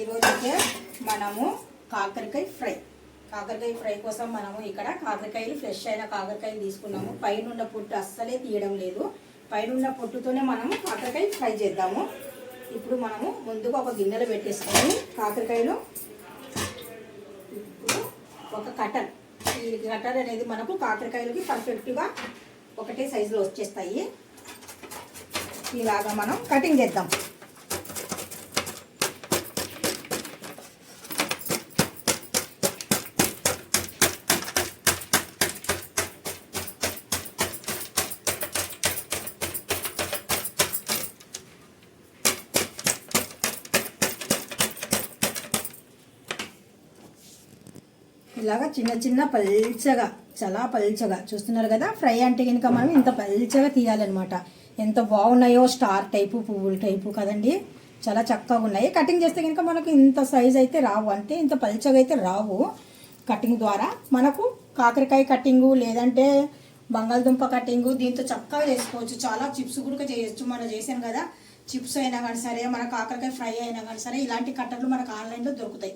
ఈరోజైతే మనము కాకరకాయ ఫ్రై. కాకరకాయ ఫ్రై కోసం మనము ఇక్కడ కాకరకాయలు ఫ్రెష్ అయిన కాకరకాయలు తీసుకున్నాము. పైన ఉన్న పొట్టు అస్సలే తీయడం లేదు. పైన ఉన్న పొట్టుతోనే మనము కాకరకాయ ఫ్రై చేద్దాము. ఇప్పుడు మనము ముందుగా ఒక గిన్నెలో పెట్టేసుకొని కాకరకాయలు ఇప్పుడు ఒక కటర్ ఈ కటర్ అనేది మనకు కాకరకాయలకి పర్ఫెక్ట్గా ఒకటే సైజులో వచ్చేస్తాయి. ఇలాగా మనం కటింగ్ చేద్దాం. లాగా చిన్న చిన్న పల్చగా చాలా పల్చగా. చూస్తున్నారు కదా ఫ్రై అంటే కనుక మనం ఇంత పల్చగా తీయాలన్నమాట. ఎంత బాగున్నాయో స్టార్ టైపు పువ్వుల టైపు కదండి. చాలా చక్కగా ఉన్నాయి. కటింగ్ చేస్తే కనుక మనకు ఇంత సైజ్ అయితే రావు. అంటే ఇంత పల్చగా అయితే రావు. కటింగ్ ద్వారా మనకు కాకరకాయ కటింగు లేదంటే బంగాళదుంప కటింగు దీంతో చక్కగా చేసుకోవచ్చు. చాలా చిప్స్ కూడా చేయొచ్చు. మనం చేసాం కదా చిప్స్ అయినా కానీ సరే మన కాకరకాయ ఫ్రై అయినా కానీ సరే ఇలాంటి కట్టర్లు మనకు ఆన్లైన్లో దొరుకుతాయి.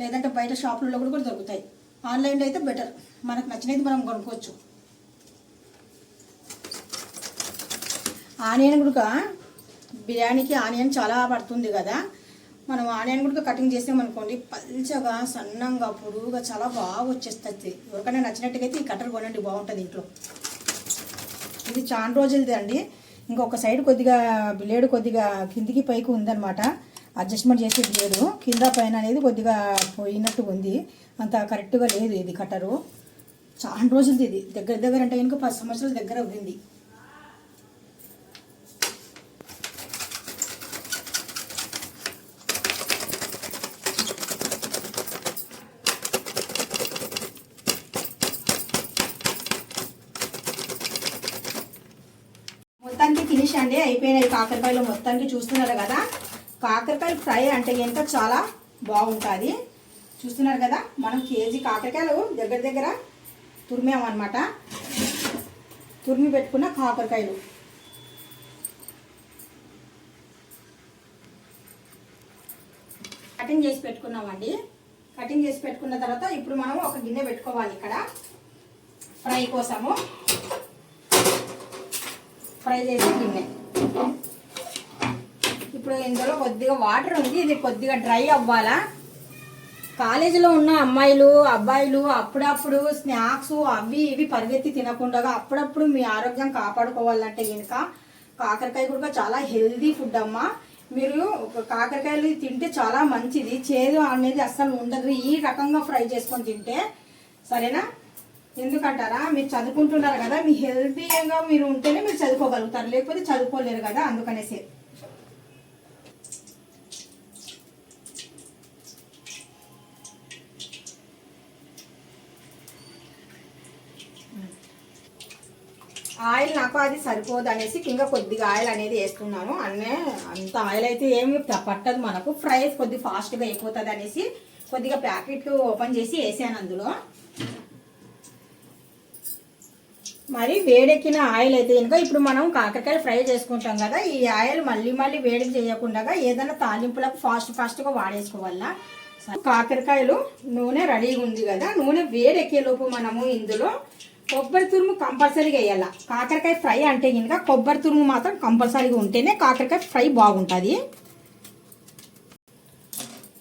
లేదంటే బయట షాపులలో కూడా కూడా దొరుకుతాయి. ఆన్లైన్లో అయితే బెటర్. మనకు నచ్చినది మనం కొనుక్కోవచ్చు. ఆనియన్ కూడా బిర్యానీకి ఆనియన్ చాలా పడుతుంది కదా. మనం ఆనియన్ కూడా కటింగ్ చేసామనుకోండి పల్చగా సన్నంగా పొడుగుగా చాలా బాగా వచ్చేస్తుంది. ఎవరికైనా నచ్చినట్టుగా అయితే ఈ కట్టర్ కొనండి బాగుంటుంది ఇంట్లో. ఇది చాలా రోజులది అండి. ఇంకొక సైడ్ కొద్దిగా బ్లేడ్ కొద్దిగా కిందికి పైకి ఉందన్నమాట. అడ్జస్ట్మెంట్ చేసే బ్లేడు కింద పైన అనేది కొద్దిగా పోయినట్టు ఉంది అంత కరెక్ట్గా లేదు ఇది కట్టరు. చాలా రోజులది ఇది. దగ్గర దగ్గర అంటే కనుక పది సంవత్సరాల దగ్గర ఉంది మొత్తానికి ఫినిష్ అండి. అయిపోయినాయి కాకరకాయలు మొత్తానికి చూస్తున్నారు కదా. కాకరకాయలు ఫ్రై అంటే కనుక చాలా బాగుంటుంది. చూస్తున్నారు కదా? మనం కేజీ కాకరకాయలు దగ్గర దగ్గర తురిమామన్నమాట. తురిమి పెట్టుకున్న కాకరకాయలు. కటింగ్ చేసి పెట్టుకున్నామండి. కటింగ్ చేసి పెట్టుకున్న తర్వాత ఇప్పుడు మనం ఒక గిన్నె పెట్టుకోవాలి ఇక్కడ. ఫ్రై కోసము. ఫ్రై చేసే గిన్నె. ఇప్పుడు ఇందులో కొద్దిగా వాటర్ ఉంది. ఇది కొద్దిగా డ్రై అవ్వాలా? కాలేజీలో ఉన్న అమ్మాయిలు అబ్బాయిలు అప్పుడప్పుడు స్నాక్స్ అవి ఇవి పరిగెత్తి తినకుండా అప్పుడప్పుడు మీ ఆరోగ్యం కాపాడుకోవాలంటే కనుక కాకరకాయ కూడా చాలా హెల్దీ ఫుడ్ అమ్మా. మీరు కాకరకాయలు తింటే చాలా మంచిది. చేదు అనేది అస్సలు ఉండదు. ఈ రకంగా ఫ్రై చేసుకొని తింటే సరేనా? ఎందుకంటారా? మీరు చదువుకుంటున్నారు కదా మీ హెల్తీగా మీరు ఉంటేనే మీరు చదువుకోగలుగుతారు. లేకపోతే చదువుకోలేరు కదా అందుకనేసి. ఆయిల్ నాకు అది సరిపోదు అనేసి ఇంకా కొద్దిగా ఆయిల్ అనేది వేస్తున్నాను. అన్నే అంత ఆయిల్ అయితే ఏమి పట్టదు మనకు. ఫ్రై కొద్ది ఫాస్ట్గా అయిపోతుంది అనేసి కొద్దిగా ప్యాకెట్ ఓపెన్ చేసి వేసాను అందులో. మరి వేడెక్కిన ఆయిల్ అయితే కనుక ఇప్పుడు మనం కాకరకాయలు ఫ్రై చేసుకుంటాం కదా ఈ ఆయిల్ మళ్ళీ మళ్ళీ వేడి చేయకుండా ఏదైనా తాలింపులకు ఫాస్ట్ ఫాస్ట్గా వాడేసుకోవాలా? కాకరకాయలు నూనె రెడీగా ఉంది కదా నూనె వేడెక్కే లోపు మనము ఇందులో కొబ్బరి తురుము కంపల్సరీగా వేయాల. కాకరకాయ ఫ్రై అంటే కనుక కొబ్బరి తురుము మాత్రం కంపల్సరీగా ఉంటేనే కాకరకాయ ఫ్రై బాగుంటుంది.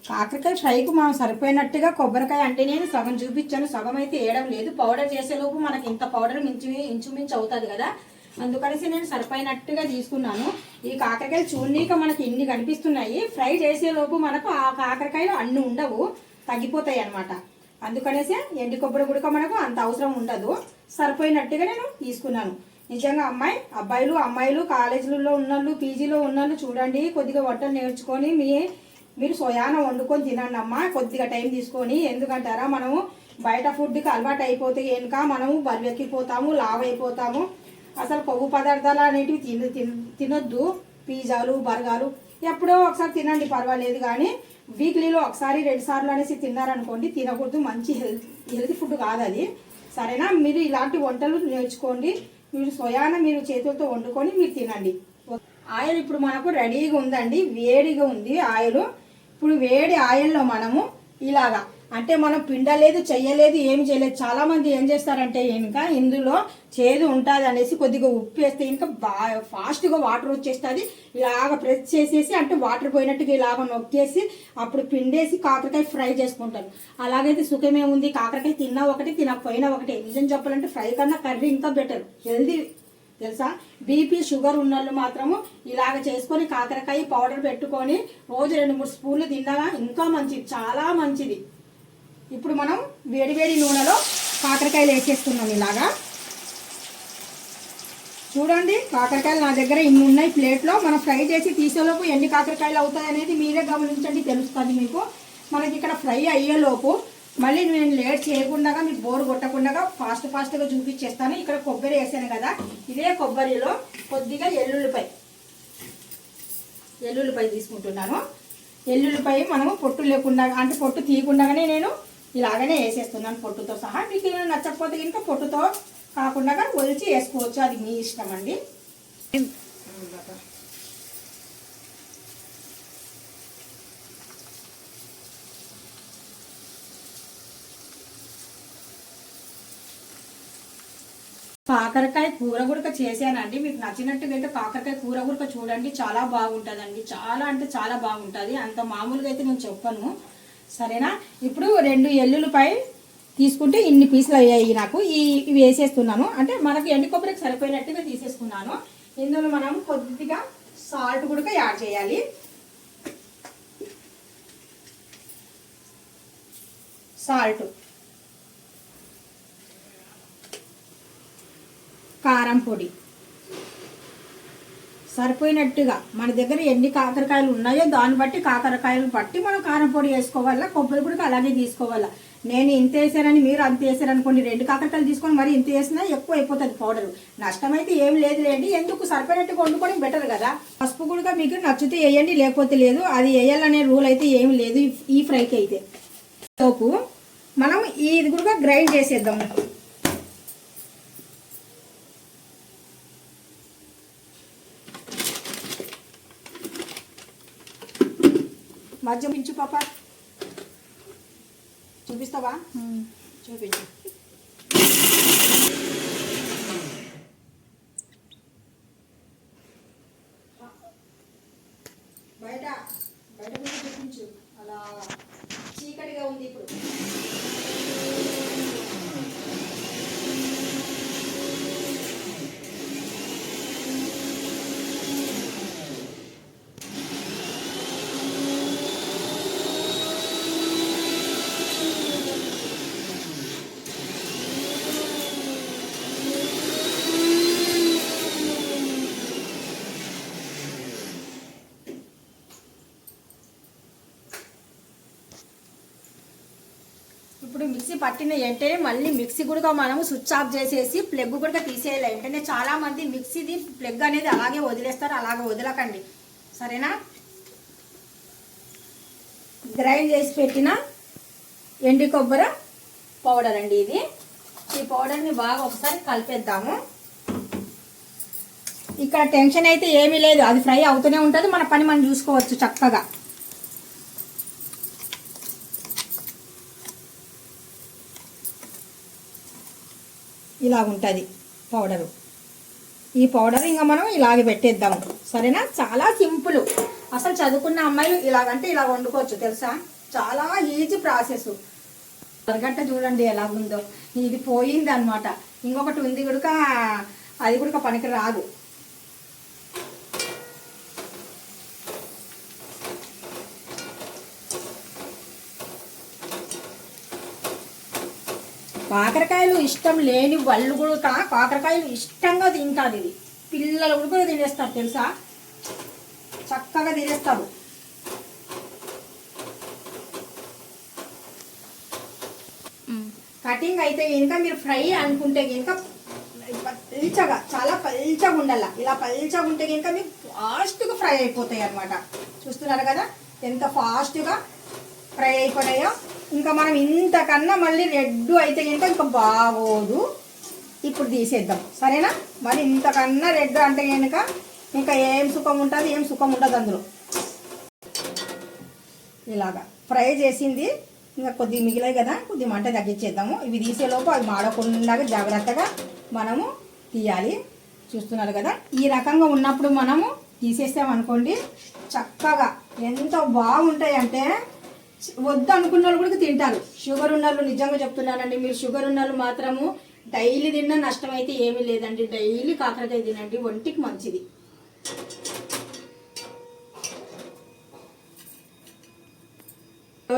కాకరకాయ ఫ్రైకి మనం సరిపోయినట్టుగా కొబ్బరికాయ అంటే నేను సగం చూపించాను సగం అయితే వేయడం లేదు. పౌడర్ చేసేలోపు మనకి ఇంత పౌడర్ మించు ఇంచుమించు అవుతుంది కదా. అందుకనేసి నేను సరిపోయినట్టుగా తీసుకున్నాను. ఈ కాకరకాయలు చూడనీక మనకి ఇన్ని కనిపిస్తున్నాయి. ఫ్రై చేసేలోపు మనకు ఆ కాకరకాయలు అన్ని ఉండవు తగ్గిపోతాయి అన్నమాట. అందుకనేసి ఎండి కొబ్బరి గుడక మనకు అంత అవసరం ఉండదు. సరిపోయినట్టుగా నేను తీసుకున్నాను. నిజంగా అమ్మాయి అబ్బాయిలు అమ్మాయిలు కాలేజీలలో ఉన్నోళ్ళు పీజీలో ఉన్నోళ్ళు చూడండి కొద్దిగా వంటలు నేర్చుకొని మీ మీరు సోయాన వండుకొని తినండి అమ్మా కొద్దిగా టైం తీసుకొని. ఎందుకంటారా మనము బయట ఫుడ్కి అలవాటు అయిపోతే కనుక మనము బరువెక్కిపోతాము లావ్ అయిపోతాము అసలు కొవ్వు పదార్థాలు అనేటివి తిన తిన- తినొద్దు. పిజ్జాలు బర్గాలు ఎప్పుడో ఒకసారి తినండి పర్వాలేదు. కానీ వీక్లీలో ఒకసారి రెండు సార్లు అనేసి తిన్నారనుకోండి తినకూడదు. మంచి హెల్త్ హెల్తీ ఫుడ్ కాదు అది. సరేనా? మీరు ఇలాంటి వంటలు నేర్చుకోండి. మీరు స్వయాన మీరు చేతులతో వండుకొని మీరు తినండి. ఆయిల్ ఇప్పుడు మనకు రెడీగా ఉందండి. వేడిగా ఉంది ఆయిల్. ఇప్పుడు వేడి ఆయిల్లో మనము ఇలాగా అంటే మనం పిండలేదు చెయ్యలేదు ఏమి చేయలేదు. చాలా మంది ఏం చేస్తారంటే ఇంకా ఇందులో చేదు ఉంటుంది అనేసి కొద్దిగా ఉప్పు వేస్తే ఇంకా బాగా ఫాస్ట్గా వాటర్ వచ్చేస్తుంది. ఇలాగ ప్రెస్ చేసేసి అంటే వాటర్ పోయినట్టుగా ఇలాగ నొక్కేసి అప్పుడు పిండేసి కాకరకాయ ఫ్రై చేసుకుంటారు. అలాగైతే సుఖమే ఉంది కాకరకాయ తిన్నా ఒకటి తినకపోయినా ఒకటి. నిజం చెప్పాలంటే ఫ్రై కన్నా కర్రీ ఇంకా బెటర్. హెల్దీ తెలుసా? బీపీ షుగర్ ఉన్నోళ్ళు మాత్రము ఇలాగ చేసుకొని కాకరకాయ పౌడర్ పెట్టుకొని రోజు రెండు మూడు స్పూన్లు తిన్నాగా ఇంకా మంచిది. చాలా మంచిది. ఇప్పుడు మనం వేడివేడి నూనెలో కాకరకాయలు వేసేస్తున్నాం ఇలాగా. చూడండి కాకరకాయలు నా దగ్గర ఇన్ని ఉన్నాయి ప్లేట్లో. మనం ఫ్రై చేసి తీసేలోపు ఎన్ని కాకరకాయలు అవుతాయి అనేది మీరే గమనించండి తెలుస్తుంది మీకు. మనకి ఇక్కడ ఫ్రై అయ్యేలోపు మళ్ళీ నేను లేట్ చేయకుండా మీకు బోర్ కొట్టకుండా ఫాస్ట్ ఫాస్ట్గా చూపించేస్తాను. ఇక్కడ కొబ్బరి వేసాను కదా ఇదే కొబ్బరిలో కొద్దిగా ఎల్లుల్లిపాయ. ఎల్లుల్లిపాయ తీసుకుంటున్నాను. ఎల్లుల్లిపాయ మనము పొట్టు లేకుండా అంటే పొట్టు తీయకుండానే నేను ఇలాగనే వేసేస్తున్నాను పొట్టుతో సహా. మీకు ఏమైనా నచ్చకపోతే కనుక పొట్టుతో కాకుండా ఒలిచి వేసుకోవచ్చు. అది మీ ఇష్టం అండి. కాకరకాయ కూర గుడక చేశానండి. మీకు నచ్చినట్టుగా అయితే కాకరకాయ కూర గుడక చూడండి. చాలా బాగుంటుందండి. చాలా అంటే చాలా బాగుంటుంది. అంత మామూలుగా అయితే నేను చెప్పను. సరేనా? ఇప్పుడు రెండు ఎల్లులపై తీసుకుంటే ఇన్ని పీసులు అయ్యాయి నాకు. ఈ ఇవి వేసేస్తున్నాను. అంటే మనకి ఎండు కొబ్బరికి సరిపోయినట్టుగా తీసేసుకున్నాను. ఇందులో మనం కొద్దిగా సాల్ట్ కూడా యాడ్ చేయాలి. సాల్ట్. కారం పొడి. సరిపోయినట్టుగా. మన దగ్గర ఎన్ని కాకరకాయలు ఉన్నాయో దాన్ని బట్టి కాకరకాయలు బట్టి మనం కారం పొడి వేసుకోవాలా కొబ్బరి కూడా అలాగే తీసుకోవాలా. నేను ఇంత వేసానని మీరు అంత వేసారనుకోండి రెండు కాకరకాయలు తీసుకొని మరి ఇంత వేసినా ఎక్కువ అయిపోతుంది పౌడర్. నష్టమైతే ఏం లేదు లేండి ఎందుకు సరిపోయినట్టుగా వండుకోవడం బెటర్ కదా. పసుపు కూడా మీకు నచ్చితే వేయండి లేకపోతే లేదు. అది వేయాలనే రూల్ అయితే ఏమి లేదు ఈ- ఫ్రైకి అయితే. సోపు మనం ఇది కూడా గ్రైండ్ చేసేద్దాం. మధ్య చూపించు పాప. చూపిస్తావా? చూపించు. బయట బయట చూపించు. అలా చీకటిగా ఉంది ఇప్పుడు ఇప్పుడు మిక్సీ పట్టిన వెంటనే మళ్ళీ మిక్సీ కూడా మనము స్విచ్ ఆఫ్ చేసేసి ప్లగ్ కూడా తీసేయాలి. వెంటనే చాలా మంది మిక్సీది ప్లగ్ అనేది అలాగే వదిలేస్తారు అలాగే వదలకండి. సరేనా? గ్రైండ్ చేసి పెట్టిన ఎండి కొబ్బరి పౌడర్ అండి ఇది. ఈ పౌడర్ని బాగా ఒకసారి కలిపేద్దాము. ఇక్కడ టెన్షన్ అయితే ఏమీ లేదు. అది ఫ్రై అవుతూనే ఉంటుంది. మన పని మనం చూసుకోవచ్చు చక్కగా. ఇలా ఉంటుంది పౌడరు. ఈ పౌడర్ ఇంకా మనం ఇలాగే పెట్టేద్దాం. సరేనా? చాలా సింపుల్. అసలు చదువుకున్న అమ్మాయిలు ఇలాగంటే ఇలా వండుకోవచ్చు తెలుసా? చాలా ఈజీ ప్రాసెస్. అరగంట చూడండి ఎలా ఉందో ఇది పోయింది అనమాట ఇంకొకటి ఉంది కూడా అది కూడా పనికి రాదు కాకరకాయలు ఇష్టం లేని వాళ్ళు కూడా కాకరకాయలు ఇష్టంగా తింటారు ఇది పిల్లలు కూడా తినేస్తారు తెలుసా? చక్కగా తినేస్తారు. కటింగ్ అయితే కనుక మీరు ఫ్రై అనుకుంటే కనుక పల్చగా చాలా పల్చగా ఉండాల. ఇలా పల్చగా ఉంటే కనుక మీకు ఫాస్ట్గా ఫ్రై అయిపోతాయి అన్నమాట. చూస్తున్నారు కదా? ఎంత ఫాస్ట్గా ఫ్రై అయిపోయాయో ఇంకా మనం ఇంతకన్నా మళ్ళీ రెడ్ అయితే కనుక ఇంకా బాగోదు. ఇప్పుడు తీసేద్దాం. సరేనా? మరి ఇంతకన్నా రెడ్ అంటే కనుక ఇంకా ఏం సుఖం ఉంటుంది ఏం సుఖం ఉండదు అందులో. ఇలాగా. ఫ్రై చేసింది. ఇంకా కొద్దిగా మిగిలాయి కదా కొద్ది మంట తగ్గించేద్దాము. ఇవి తీసేలోపు అవి మాడకుండా జాగ్రత్తగా మనము తీయాలి. చూస్తున్నారు కదా? ఈ రకంగా ఉన్నప్పుడు మనము తీసేసామనుకోండి చక్కగా ఎంత బాగుంటాయి అంటే వద్దు అనుకున్న వాళ్ళు కూడా తింటారు. షుగర్ ఉన్న వాళ్ళు నిజంగా చెప్తున్నానండి మీరు షుగర్ ఉన్న వాళ్ళు మాత్రము డైలీ తిన్నా నష్టం అయితే ఏమీ లేదండి. డైలీ కాకరకాయ తినండి ఒంటికి మంచిది.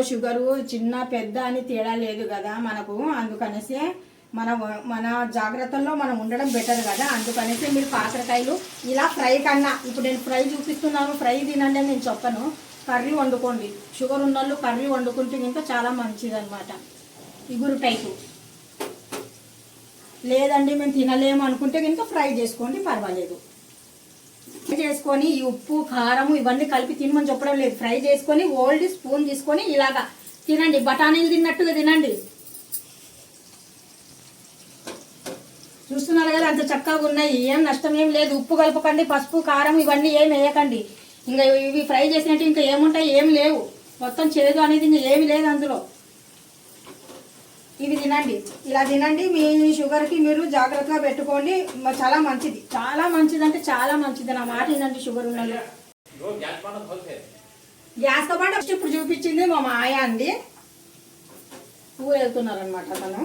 షుగరు చిన్న పెద్ద అని తేడా లేదు కదా మనకు. అందుకనేసి మన మన జాగ్రత్తల్లో మనం ఉండడం బెటర్ కదా. అందుకనేసి మీరు కాకరకాయలు ఇలా ఫ్రై కన్నా ఇప్పుడు నేను ఫ్రై చూపిస్తున్నాను ఫ్రై తినండి అని నేను చెప్పను. కర్రీ వండుకోండి. షుగర్ ఉన్న వాళ్ళు కర్రీ వండుకుంటే ఇంకా చాలా మంచిది అనమాట ఇగురు టైపు. లేదండి మేము తినలేము అనుకుంటే ఇంకా ఫ్రై చేసుకోండి పర్వాలేదు. ఫ్రై చేసుకొని ఈ ఉప్పు కారం ఇవన్నీ కలిపి తినమని చెప్పడం లేదు. ఫ్రై చేసుకొని ఓల్డ్ స్పూన్ తీసుకొని ఇలాగా తినండి. బఠానీలు తిన్నట్టుగా తినండి. చూస్తున్నారు కదా అంత చక్కగా ఉన్నాయి. ఏం నష్టం ఏం లేదు. ఉప్పు కలపకండి పసుపు కారం ఇవన్నీ ఏం వేయకండి. ఇంకా ఇవి ఫ్రై చేసినట్టు ఇంకా ఏముంటాయి? ఏం లేవు. మొత్తం చేదు అనేది ఇంకా ఏమి లేదు అందులో. ఇవి తినండి. ఇలా తినండి. మీ షుగర్కి మీరు జాగ్రత్తగా పెట్టుకోండి. చాలా మంచిది. చాలా మంచిది అంటే చాలా మంచిది. నా మాట ఏంటంటే షుగర్ ఉన్నది గ్యాస్తో పాటు ఇప్పుడు చూపించింది మా మాయ అండి. ఊరు వెళ్తున్నారనమాట తను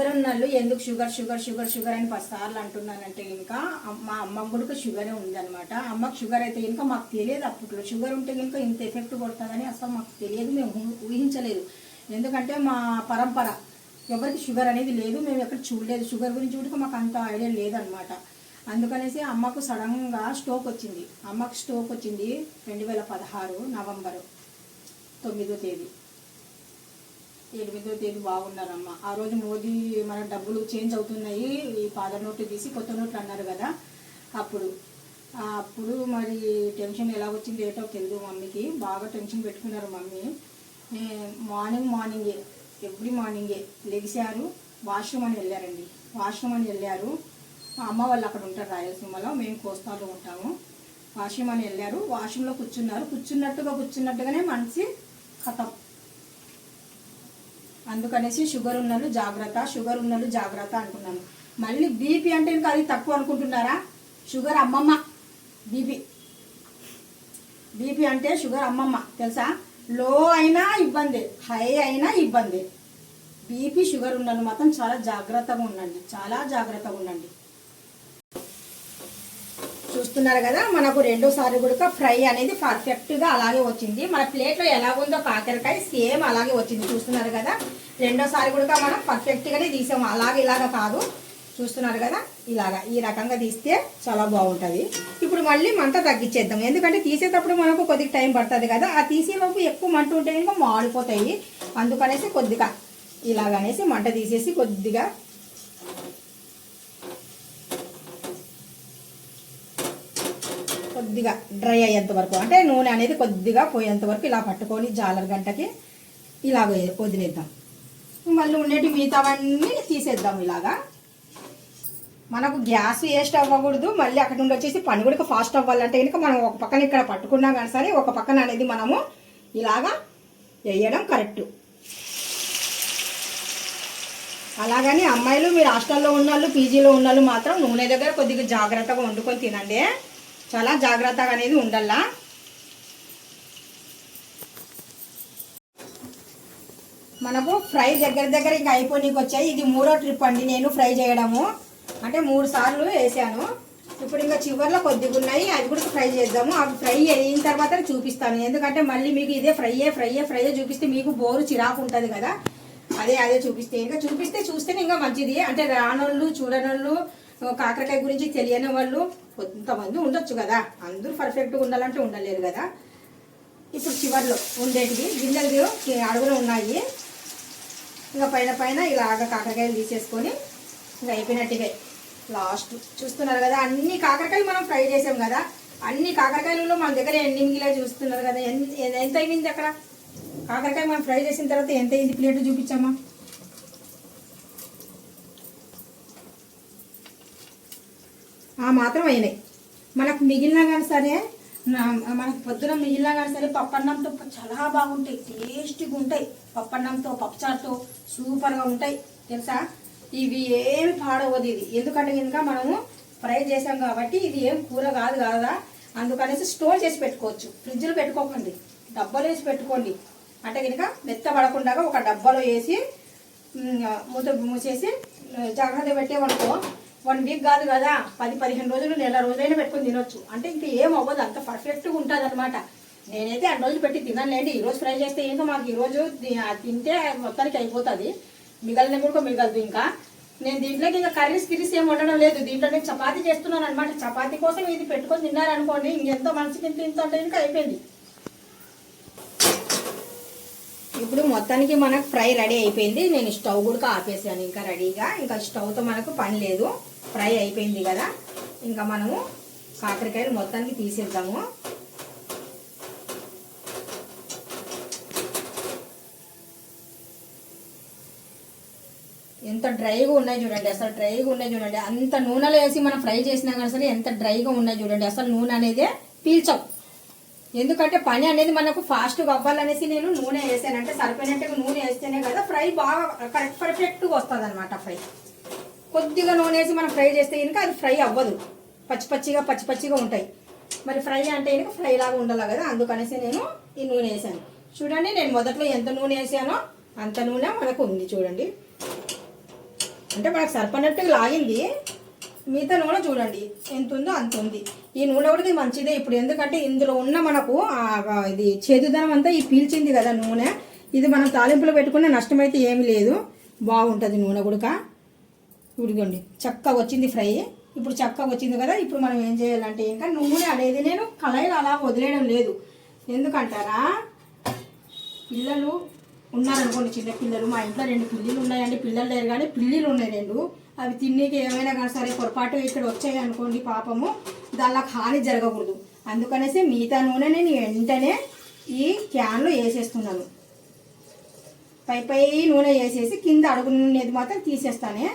షుగర్ ఉన్నళ్ళు ఎందుకు షుగర్ షుగర్ షుగర్ షుగర్ అని పదిసార్లు అంటున్నానంటే ఇంకా మా అమ్మ కూడా షుగరే ఉందన్నమాట. అమ్మకి షుగర్ అయితే ఇంకా మాకు తెలియదు అప్పట్లో. షుగర్ ఉంటే ఇంకా ఇంత ఎఫెక్ట్ కొడుతుందని అసలు మాకు తెలియదు. మేము ఊహించలేదు. ఎందుకంటే మా పరంపర ఎవరికి షుగర్ అనేది లేదు. మేము ఎక్కడ చూడలేదు. షుగర్ గురించి కూడా మాకు అంత ఐడియా లేదనమాట అందుకనేసి అమ్మకు సడన్గా స్ట్రోక్ వచ్చింది. అమ్మకు స్ట్రోక్ వచ్చింది రెండు వేల పదహారు నవంబరు తొమ్మిదో తేదీ. ఎనిమిదో తేదీ బాగున్నారమ్మ. ఆ రోజు మోదీ మన డబ్బులు చేంజ్ అవుతున్నాయి ఈ పాత నోట్లు తీసి కొత్త నోట్లు అన్నారు కదా అప్పుడు. అప్పుడు మరి టెన్షన్ ఎలా వచ్చింది ఏటో తెలియదు మమ్మీకి బాగా టెన్షన్ పెట్టుకున్నారు మమ్మీ. మార్నింగ్ మార్నింగే ఎవ్రీ మార్నింగే లెగిశారు వాష్రూమ్ అని వెళ్ళారండి. వాష్రూమ్ అని వెళ్ళారు. అమ్మ వాళ్ళు అక్కడ ఉంటారు రాయలసీమలో మేము కోస్తాలో ఉంటాము. వాష్రూమ్ అని వెళ్ళారు వాష్రూమ్లో కూర్చున్నారు. కూర్చున్నట్టుగా కూర్చున్నట్టుగానే మనిషి కథం అందుకనేసి షుగర్ ఉన్నలు జాగ్రత్త షుగర్ ఉన్నలు జాగ్రత్త అంటున్నాను మళ్ళీ బీపీ అంటే ఇంకా అది తక్కువ అనుకుంటున్నారా? షుగర్ అమ్మమ్మ. బీపీ. బీపీ అంటే షుగర్ అమ్మమ్మ. తెలుసా? లో అయినా ఇబ్బంది హై అయినా ఇబ్బంది. బీపీ షుగర్ ఉన్నలు మాత్రం చాలా జాగ్రత్తగా ఉండండి. చాలా జాగ్రత్తగా ఉండండి. చూస్తున్నారు కదా మనకు రెండోసారి కూడా ఫ్రై అనేది పర్ఫెక్ట్గా అలాగే వచ్చింది. మన ప్లేట్లో ఎలా ఉందో కాకరకాయ సేమ్ అలాగే వచ్చింది. చూస్తున్నారు కదా రెండోసారి కూడా మనం పర్ఫెక్ట్గానే తీసాము. అలాగే ఇలాగ కాదు. చూస్తున్నారు కదా ఇలాగా ఈ రకంగా తీస్తే చాలా బాగుంటుంది. ఇప్పుడు మళ్ళీ మంట తగ్గించేద్దాం. ఎందుకంటే తీసేటప్పుడు మనకు కొద్దిగా టైం పడుతుంది కదా ఆ తీసేలోపు ఎక్కువ మంట ఉంటే ఇంకా మాడిపోతాయి. అందుకనేసి కొద్దిగా ఇలాగనేసి మంట తీసేసి కొద్దిగా కొద్దిగా డ్రై అయ్యేంత వరకు. అంటే నూనె అనేది కొద్దిగా పోయేంత వరకు ఇలా పట్టుకొని జాలర్ గంటకి ఇలా వదిలేద్దాం. మళ్ళీ ఉండేటి మిగతావన్నీ తీసేద్దాం ఇలాగా. మనకు గ్యాస్ వేస్ట్ అవ్వకూడదు. మళ్ళీ అక్కడ నుండి వచ్చేసి పని కూడా ఫాస్ట్ అవ్వాలంటే కనుక మనం ఒక పక్కన ఇక్కడ పట్టుకున్నా కానీ సరే ఒక పక్కన అనేది మనము ఇలాగా వేయడం కరెక్ట్. అలాగని అమ్మాయిలు మీరు హాస్టల్లో ఉన్నోళ్ళు పీజీలో ఉన్నోళ్ళు మాత్రం నూనె దగ్గర కొద్దిగా జాగ్రత్తగా వండుకొని తినండి. చాలా జాగ్రత్తగా అనేది ఉండాలా? మనకు ఫ్రై దగ్గర దగ్గర ఇంకా అయిపోయినకి వచ్చాయి. ఇది మూడో ట్రిప్ అండి నేను ఫ్రై చేయడము. అంటే మూడు సార్లు వేసాను. ఇప్పుడు ఇంకా చివర్లో కొద్దిగా ఉన్నాయి. అది కూడా ఫ్రై చేద్దాము. అవి ఫ్రై అయిన తర్వాత చూపిస్తాను. ఎందుకంటే మళ్ళీ మీకు ఇదే ఫ్రైయే ఫ్రైయే ఫ్రైయే చూపిస్తే మీకు బోరు చిరాకు ఉంటుంది కదా. అదే అదే చూపిస్తే. ఇంకా చూపిస్తే చూస్తేనే ఇంకా మంచిది. అంటే రానోళ్ళు చూడనోళ్ళు కాకరకాయ గురించి తెలియని వాళ్ళు కొంతమంది ఉండొచ్చు కదా. అందరూ పర్ఫెక్ట్గా ఉండాలంటే ఉండలేరు కదా. ఇప్పుడు చివర్లో ఉండేటివి గిన్నెలు అడుగులు ఉన్నాయి. ఇంకా పైన పైన ఇలాగ కాకరకాయలు తీసేసుకొని ఇంకా అయిపోయినట్టుగా లాస్ట్ చూస్తున్నారు కదా. అన్ని కాకరకాయలు మనం ఫ్రై చేసాం కదా. అన్ని కాకరకాయలలో మన దగ్గర ఎండింగ్లా చూస్తున్నారు కదా. ఎన్- ఎంత అయింది అక్కడ? కాకరకాయ మనం ఫ్రై చేసిన తర్వాత ఎంత అయింది ప్లేట్ చూపించామా ఆ మాత్రం అయినాయి. మనకు మిగిలినా కానీ సరే మనకు పొద్దున మిగిలినా కానీ సరే పప్పన్నంతో చాలా బాగుంటాయి. టేస్టీగా ఉంటాయి. పప్పన్నంతో పప్పుచారుతో సూపర్గా ఉంటాయి. తెలుసా? ఇవి ఏమి పాడవద్దు ఇది. ఎందుకంటే ఇంకా మనము ఫ్రై చేసాం కాబట్టి ఇది ఏం కూర కాదు కదా. అందుకనేసి స్టోర్ చేసి పెట్టుకోవచ్చు. ఫ్రిడ్జ్లో పెట్టుకోకండి. డబ్బాలో వేసి పెట్టుకోండి. అంటే కనుక మెత్తబడకుండా ఒక డబ్బాలో వేసి మూత మూసేసి జాగ్రత్త పెట్టేవనుకో వన్ వీక్ కాదు కదా పది పదిహేను రోజులు నెల రోజులైనా పెట్టుకుని తినొచ్చు. అంటే ఇంకా ఏం అవ్వదు అంత పర్ఫెక్ట్గా ఉంటుంది అనమాట నేనైతే అన్ని రోజులు పెట్టి తినలేండి ఈరోజు ఫ్రై చేస్తే ఇంకా మాకు ఈరోజు తింటే మొత్తానికి అయిపోతుంది. మిగలిన కూడా మిగలదు ఇంకా. నేను దీంట్లోకి ఇంకా కర్రీస్ కిరీస్ ఏం వండడం లేదు. దీంట్లో నేను చపాతీ చేస్తున్నాను అనమాట చపాతీ కోసం ఇది పెట్టుకొని తిన్నారనుకోండి ఇంకెంతో మనసుకి ఇంత ఇంత ఇంకా అయిపోయింది. ఇప్పుడు మొత్తానికి మనకు ఫ్రై రెడీ అయిపోయింది. నేను స్టవ్ కూడా ఆపేసాను ఇంకా రెడీగా. ఇంకా స్టవ్తో మనకు పని లేదు. ఫ్రై అయిపోయింది కదా. ఇంకా మనము కాకరకాయలు మొత్తానికి తీసేద్దాము. ఎంత డ్రైగా ఉన్నాయి చూడండి. అసలు డ్రైగా ఉన్నాయి చూడండి. అంత నూనెలో వేసి మనం ఫ్రై చేసినా కానీ సరే ఎంత డ్రైగా ఉన్నాయి చూడండి. అసలు నూనె అనేది పీల్చవు ఎందుకంటే పని అనేది మనకు ఫాస్ట్గా అవ్వాలనేసి నేను నూనె వేసాను. అంటే సరిపోయినట్టుగా నూనె వేస్తేనే కదా ఫ్రై బాగా కరెక్ట్ పర్ఫెక్ట్గా వస్తుంది అనమాట ఫ్రై. కొద్దిగా నూనె వేసి మనం ఫ్రై చేస్తే కనుక అది ఫ్రై అవ్వదు. పచ్చి పచ్చిగా పచ్చి పచ్చిగా ఉంటాయి. మరి ఫ్రై అంటే కనుక ఫ్రై లాగా ఉండాలి కదా అందుకనేసి నేను ఈ నూనె వేసాను. చూడండి నేను మొదట్లో ఎంత నూనె వేసానో అంత నూనె మనకు ఉంది చూడండి. అంటే మనకు సరిపడినట్టుగా లాగింది. మిగతా నూనె చూడండి. ఎంత ఉందో అంత ఉంది ఈ నూనె కూడా మంచిదే. ఇప్పుడు ఎందుకంటే ఇందులో ఉన్న మనకు ఇది చేదుదనం అంతా ఈ పీల్చింది కదా నూనె. ఇది మనం తాలింపులో పెట్టుకున్న నష్టం అయితే ఏమీ లేదు. బాగుంటుంది నూనె గుడక. ఉడిగండి చక్కగా వచ్చింది ఫ్రై. ఇప్పుడు చక్కగా వచ్చింది కదా. ఇప్పుడు మనం ఏం చేయాలంటే ఇంకా నూనె అనేది నేను కళాయిలో అలా వదిలేయడం లేదు. ఎందుకంటారా? పిల్లలు ఉన్నారనుకోండి చిన్న పిల్లలు. మా ఇంట్లో రెండు పిల్లిలు ఉన్నాయండి. పిల్లలు లేరు కానీ పిల్లిలు ఉన్నాయి రెండు అవి తిన్నీకి ఏమైనా కానీ సరే పొరపాటు ఇక్కడ వచ్చాయి అనుకోండి పాపము దానిలో హాని జరగకూడదు. అందుకనేసి మిగతా నూనె నేను వెంటనే ఈ క్యాన్లో వేసేస్తున్నాను. పై పై నూనె వేసేసి కింద అడుగు నూనెది మాత్రం తీసేస్తానే.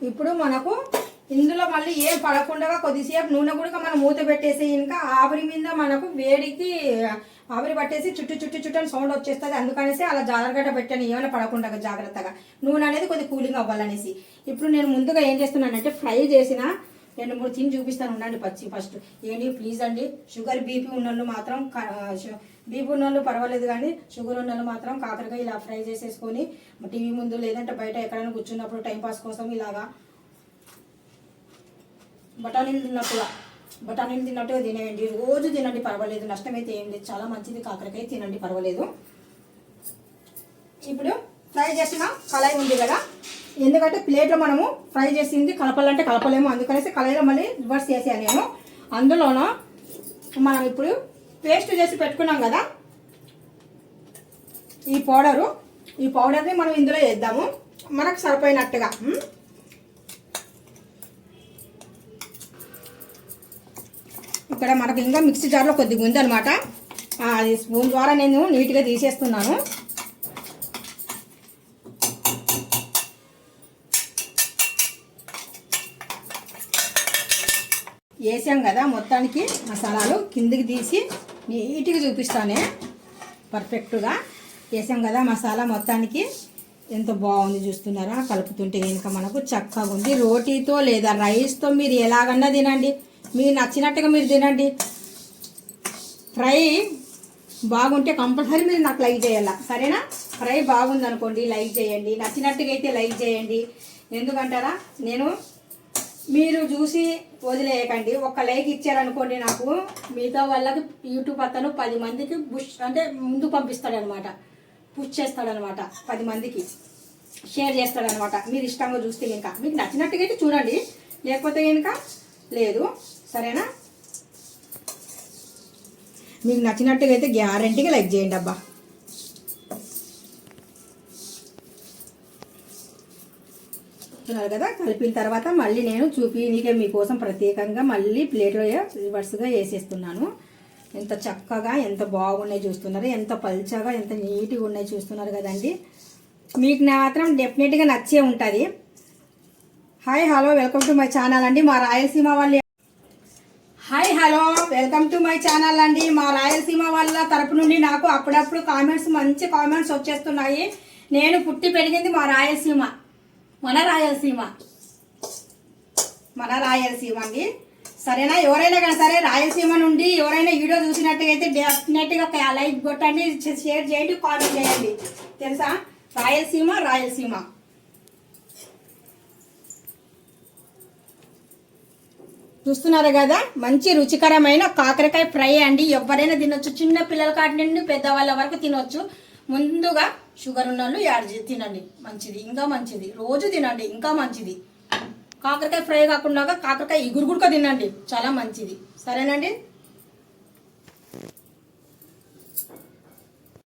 ఇప్పుడు మనకు ఇందులో మళ్ళీ ఏం పడకుండా కొద్దిసేపు నూనె కూడా మనం మూత పెట్టేసి ఇంకా ఆవిరి మీద మనకు వేడికి ఆవిరి పట్టేసి చుట్టూ చుట్టూ చుట్టూ అని సౌండ్ వచ్చేస్తుంది. అందుకనేసి అలా జాగ్రత్త పెట్టాను ఏమైనా పడకుండా జాగ్రత్తగా. నూనె అనేది కొద్దిగా కూలింగ్ అవ్వాలనేసి. ఇప్పుడు నేను ముందుగా ఏం చేస్తున్నానంటే ఫ్రై చేసిన రెండు మూడు తిని చూపిస్తాను. ఉండండి పచ్చి ఫస్ట్. ఏంటి? ప్లీజ్ అండి. షుగర్ బీపీ ఉన్నోళ్ళు మాత్రం బీపీ ఉన్నోళ్ళు పర్వాలేదు కానీ షుగర్ ఉన్నోళ్ళు మాత్రం కాకరకాయ ఇలా ఫ్రై చేసేసుకొని టీవీ ముందు లేదంటే బయట ఎక్కడైనా కూర్చున్నప్పుడు టైం పాస్ కోసం ఇలాగా బఠానీలు తిన్నప్పుడు? బఠానీలు తిన్నట్టుగా తినేయండి. రోజు తినండి పర్వాలేదు. నష్టమైతే ఏం లేదు. చాలా మంచిది. కాకరకాయ తినండి పర్వాలేదు. ఇప్పుడు ఫ్రై చేసిన కళాయి ఉంది కదా? ఎందుకంటే ప్లేట్లో మనము ఫ్రై చేసింది కలపాలంటే కలపలేము. అందుకనేసి కళాయిలో మళ్ళీ రివర్స్ చేసాను నేను. అందులోన మనం ఇప్పుడు పేస్ట్ చేసి పెట్టుకున్నాం కదా? ఈ పౌడరు. ఈ పౌడర్ని మనం ఇందులో వేద్దాము. మనకు సరిపోయినట్టుగా. ఇక్కడ మనకు ఇంకా మిక్సీ జార్లో కొద్దిగా ఉందన్నమాట అనమాట అది స్పూన్ ద్వారా నేను నీట్గా తీసేస్తున్నాను. వేసాం కదా మొత్తానికి మసాలాలు. కిందికి తీసి నీట్గా చూపిస్తానే. పర్ఫెక్ట్గా వేసాం కదా మసాలా మొత్తానికి. ఎంత బాగుంది చూస్తున్నారా? కలుపుతుంటే కనుక మనకు చక్కగా ఉంది. రోటీతో లేదా రైస్తో మీరు ఎలాగన్నా తినండి. మీరు నచ్చినట్టుగా మీరు తినండి. ఫ్రై బాగుంటే కంపల్సరీ మీరు నాకు లైక్ చేయాలా. సరేనా? ఫ్రై బాగుందనుకోండి లైక్ చేయండి. నచ్చినట్టుగా అయితే లైక్ చేయండి. ఎందుకంటారా? నేను మీరు చూసి వదిలేయకండి. ఒక లైక్ ఇచ్చారనుకోండి నాకు మిగతా వాళ్ళకి యూట్యూబ్ అతను పది మందికి బుష్ అంటే ముందు పంపిస్తాడనమాట. పుష్ చేస్తాడనమాట పది మందికి. షేర్ చేస్తాడనమాట. మీరు ఇష్టంగా చూస్తే ఇంకా మీకు నచ్చినట్టుగా అయితే చూడండి. లేకపోతే కనుక లేదు. సరేనా? మీకు నచ్చినట్టుగా అయితే గ్యారంటీగా లైక్ చేయండి అబ్బా. చూస్తున్నారు కదా కలిపిన తర్వాత మళ్ళీ నేను చూపి నీకే మీకోసం ప్రత్యేకంగా మళ్ళీ ప్లేట్లో రివర్స్గా వేసేస్తున్నాను. ఎంత చక్కగా ఎంత బాగున్నాయి చూస్తున్నారు ఎంత పల్చగా ఎంత నీట్గా ఉన్నాయి చూస్తున్నారు కదండి. మీకు మాత్రం డెఫినెట్గా నచ్చే ఉంటుంది. Hi hello welcome to my channel అండి. మా రాయలసీమ వాళ్ళు hi hello welcome to my channel అండి. మా రాయలసీమ వాళ్ళ తరపు నుండి నాకు అప్పుడప్పుడు కామెంట్స్ మంచి కామెంట్స్ వచ్చేస్తున్నాయి. నేను పుట్టి పెరిగింది మా రాయలసీమ. మన రాయలసీమ. మన రాయలసీమ అండి. సరేనా? ఎవరైనా కానీ సరే రాయలసీమ నుండి ఎవరైనా వీడియో చూసినట్టుగైతే డెఫినెట్గా లైక్ కొట్టండి షేర్ చేయండి కామెంట్ చేయండి. తెలుసా? రాయలసీమ రాయలసీమ. చూస్తున్నారు కదా? మంచి రుచికరమైన కాకరకాయ ఫ్రై అండి. ఎవరైనా తినొచ్చు. చిన్న పిల్లల కాటి నుండి పెద్దవాళ్ళ వరకు తినొచ్చు. ముందుగా షుగర్ ఉన్న వాళ్ళు యాడ్ చేసి తినండి. మంచిది. ఇంకా మంచిది. రోజు తినండి. ఇంకా మంచిది. కాకరకాయ ఫ్రై కాకుండా కాకరకాయ ఇగురు తినండి. చాలా మంచిది. సరేనండి?